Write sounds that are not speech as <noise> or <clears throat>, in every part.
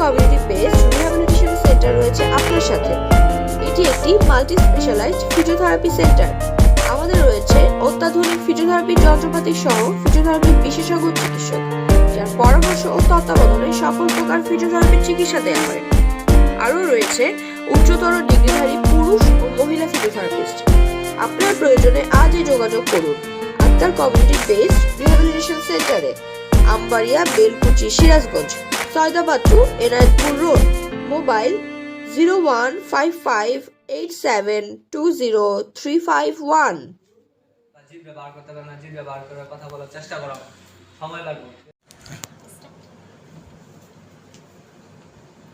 Community based rehabilitation centre রয়েছে আপনার সাথে। এটি একটি মাল্টি স্পেশালাইজড ফিজিওথেরাপি সেন্টার আমাদের রয়েছে অত্যাধুনিক ফিজিওথেরাপি যন্ত্রপাতি সহ ফিজিওথেরাপি বিশেষজ্ঞ চিকিৎসক, যার পরামর্শ ও তত্ত্বাবধানে সকল প্রকার ফিজিওথেরাপির চিকিৎসা দেওয়া হয়। আরও রয়েছে উচ্চতর ডিগ্রিধারী পুরুষ ও মহিলা ফিজিওথেরাপিস্ট আপনার প্রয়োজনে আজই যোগাযোগ করুন আক্তার কমিউনিটি বেসড রিহ্যাবিলিটেশন সেন্টারে Ambaria Belkuchi Sirajganj. Saidabad to Enayetpur road. Mobile zero one five five eight seven two zero three five one. জিভ ব্যবহার করতে পারবে না জিভ ব্যবহার করে কথা বলার চেষ্টা করো। সময় লাগবে।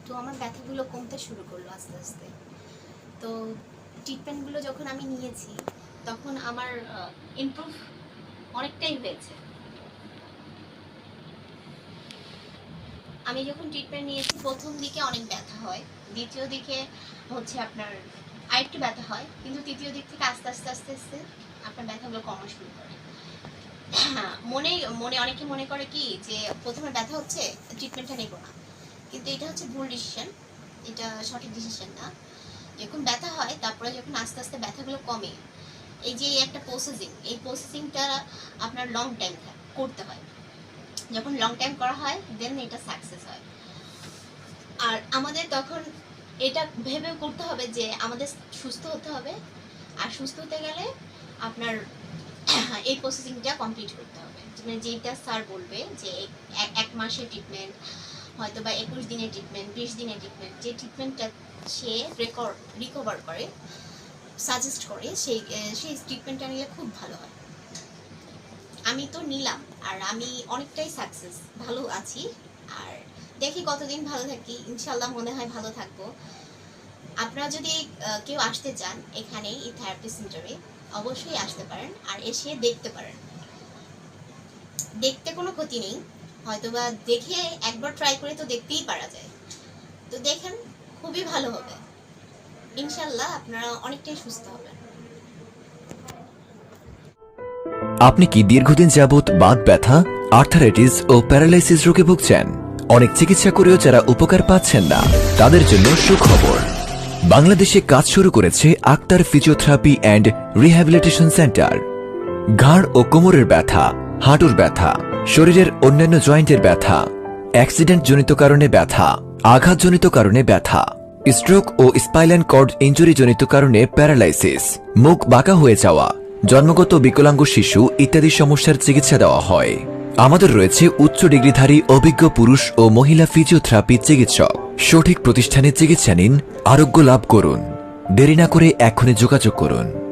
তো আমার ব্যথাগুলো কমতে শুরু করল আস্তে আস্তে। তো ট্রিটমেন্টগুলো যখন আমি নিয়েছি তখন আমার ইমপ্রুভ অনেকটাই হয়েছে। আমি যখন ট্রিটমেন্ট নিয়েছি, প্রথম দিকে অনেক ব্যথা হয়। দ্বিতীয় দিকে হচ্ছে আপনার আরেকটু ব্যথা হয়, কিন্তু তৃতীয় দিক থেকে আস্তে আস্তে আস্তে আস্তে আপনার ব্যথাগুলো কমা শুরু করে। মনে মনে, অনেকে মনে করে কি যে প্রথমে ব্যথা হচ্ছে ট্রিটমেন্টটা নেব না। কিন্তু এটা হচ্ছে ভুল ডিসিশন এটা সঠিক ডিসিশন না। যখন ব্যথা হয়, তারপরে যখন আস্তে আস্তে ব্যথাগুলো কমে, এই যে একটা প্রসেসিং এই প্রসেসিংটা আপনার লং টাইম করতে হয়। যখন লং টাইম করা হয় দেন এটা সাকসেস হয়। আর আমাদের তখন এটা ভেবে করতে হবে যে আমাদের সুস্থ হতে হবে। আর সুস্থ হতে গেলে আপনার <clears throat> এই প্রসেসিংটা কমপ্লিট করতে হবে। মানে যেটা স্যার বলবে যে এক- মাসের ট্রিটমেন্ট হয়তো বা একুশ দিনের ট্রিটমেন্ট বিশ দিনের ট্রিটমেন্ট যে ট্রিটমেন্টটা সে রেকর্ড রিকভার করে সাজেস্ট করে, সেই সেই ট্রিটমেন্টটা নিলে খুব ভালো হয়। আমি তো নিলাম, আর আমি অনেকটাই সাকসেস ভালো আছি। আর দেখি কতদিন ভালো থাকি ইনশাল্লাহ মনে হয় ভালো থাকব। আপনারা যদি কেউ আসতে চান এখানে এই থেরাপি সেন্টারে অবশ্যই আসতে পারেন, আর এসে দেখতে পারেন। দেখতে কোনো ক্ষতি নেই, হয়তোবা দেখে একবার ট্রাই করে তো দেখতেই পারা যায়। তো দেখেন, খুবই ভালো হবে। ইনশাল্লাহ আপনারা অনেকটাই সুস্থ হবেন। আপনি কি দীর্ঘদিন যাবৎ বাত ব্যথা আর্থারাইটিস ও প্যারালাইসিস রোগে ভুগছেন? অনেক চিকিৎসা করেও যারা উপকার পাচ্ছেন না, তাদের জন্য সুখবর। বাংলাদেশে কাজ শুরু করেছে Akter physiotherapy and rehabilitation centre. ঘাড় ও কোমরের ব্যথা, হাঁটুর ব্যথা, শরীরের অন্যান্য জয়েন্টের ব্যথা অ্যাক্সিডেন্ট জনিত কারণে ব্যথা, আঘাতজনিত কারণে ব্যথা স্ট্রোক ও স্পাইলান কর্ড ইঞ্জুরি জনিত কারণে প্যারালাইসিস মুখ বাঁকা হয়ে যাওয়া জন্মগত বিকলাঙ্গ শিশু ইত্যাদি সমস্যার চিকিৎসা দেওয়া হয়। আমাদের রয়েছে উচ্চ ডিগ্রিধারী অভিজ্ঞ পুরুষ ও মহিলা ফিজিওথেরাপি চিকিৎসক। সঠিক প্রতিষ্ঠানে চিকিৎসা নিন, আরোগ্য লাভ করুন। দেরি না করে এখনই যোগাযোগ করুন।